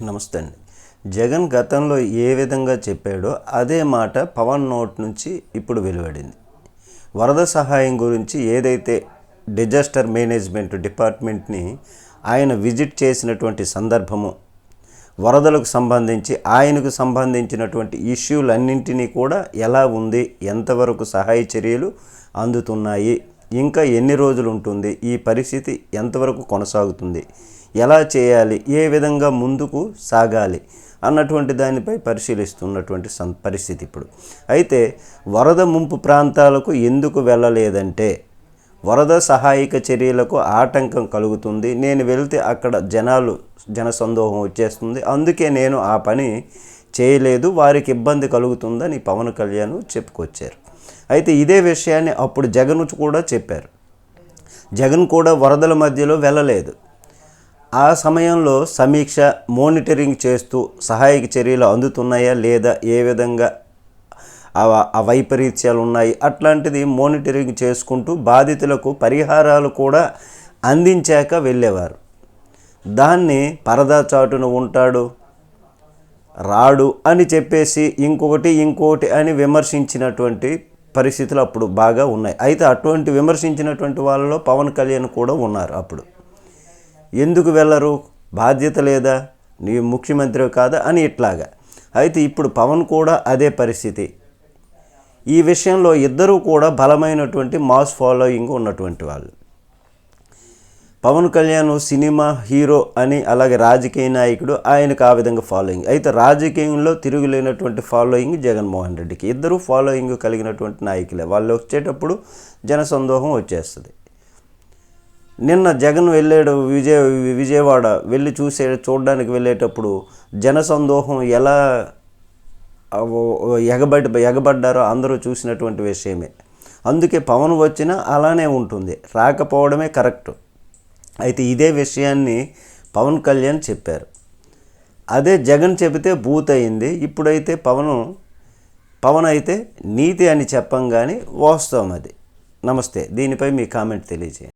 నమస్తే అండి. జగన్ గతంలో ఏ విధంగా చెప్పాడో అదే మాట పవన్ నోట్ నుంచి ఇప్పుడు వెలువడింది. వరద సహాయం గురించి ఏదైతే డిజాస్టర్ మేనేజ్మెంట్ డిపార్ట్మెంట్ని ఆయన విజిట్ చేసినటువంటి సందర్భము వరదలకు సంబంధించి ఆయనకు సంబంధించినటువంటి ఇష్యూలన్నింటినీ కూడా ఎలా ఉంది ఎంతవరకు సహాయ చర్యలు అందుతున్నాయి ఇంకా ఎన్ని రోజులు ఉంటుంది ఈ పరిస్థితి ఎంతవరకు కొనసాగుతుంది ఎలా చేయాలి? ఏ విధంగా ముందుకు సాగాలి? అన్నటువంటి దానిపై పరిశీలిస్తున్నటువంటి సం పరిస్థితి ఇప్పుడు. అయితే వరద ముంపు ప్రాంతాలకు ఎందుకు వెళ్ళలేదంటే వరద సహాయక చర్యలకు ఆటంకం కలుగుతుంది. నేను వెళ్తే అక్కడ జనాలు జనసందోహం వచ్చేస్తుంది. అందుకే నేను ఆ పని చేయలేదు. వారికి ఇబ్బంది కలుగుతుందని పవన్ కళ్యాణ్ చెప్పుకొచ్చారు. అయితే ఇదే విషయాన్ని అప్పుడు జగన్ కూడా చెప్పారు. జగన్ కూడా వరదల మధ్యలో వెళ్ళలేదు. ఆ సమయంలో సమీక్ష మోనిటరింగ్ చేస్తూ సహాయక చర్యలు అందుతున్నాయా లేదా ఏ విధంగా ఆ- వైపరీత్యాలు ఉన్నాయి అట్లాంటిది మోనిటరింగ్ చేసుకుంటూ బాధితులకు పరిహారాలు కూడా అందించాక వెళ్ళేవారు. దాన్ని పరదా చాటున ఉంటాడు రాడు అని చెప్పేసి ఇంకొకటి ఇంకొకటి అని విమర్శించినటువంటి పరిస్థితులు అప్పుడు బాగా ఉన్నాయి. అయితే అటువంటి విమర్శించినటువంటి వాళ్ళలో పవన్ కళ్యాణ్ కూడా ఉన్నారు అప్పుడు. ఎందుకు వెళ్ళరు? బాధ్యత లేదా? నీ ముఖ్యమంత్రి కాదా? అని ఇట్లాగా. అయితే ఇప్పుడు పవన్ కూడా అదే పరిస్థితి. ఈ విషయంలో ఇద్దరూ కూడా బలమైనటువంటి మాస్ ఫాలోయింగ్ ఉన్నటువంటి వాళ్ళు. పవన్ కళ్యాణ్ సినిమా హీరో అని అలాగే రాజకీయ నాయకుడు ఆయనకు ఆ విధంగా ఫాలోయింగ్. అయితే రాజకీయంలో తిరుగులేనటువంటి ఫాలోయింగ్ జగన్మోహన్ రెడ్డికి. ఇద్దరు ఫాలోయింగ్ కలిగినటువంటి నాయకులే. వాళ్ళు వచ్చేటప్పుడు జనసందోహం వచ్చేస్తుంది. నిన్న జగన్ వెళ్ళాడు విజయ విజయవాడ వెళ్ళి చూసే చూడడానికి వెళ్ళేటప్పుడు జనసందోహం ఎలా ఎగబడి ఎగబడ్డారో అందరూ చూసినటువంటి విషయమే. అందుకే పవన్ వచ్చినా అలానే ఉంటుంది. రాకపోవడమే కరెక్ట్. అయితే ఇదే విషయాన్ని పవన్ కళ్యాణ్ చెప్పారు. అదే జగన్ చెబితే బూత్ అయింది ఇప్పుడైతే పవన్ పవన్ అయితే నీతి అని చెప్పంగానే వాస్తవం అది. నమస్తే. దీనిపై మీ కామెంట్ తెలియజేయండి.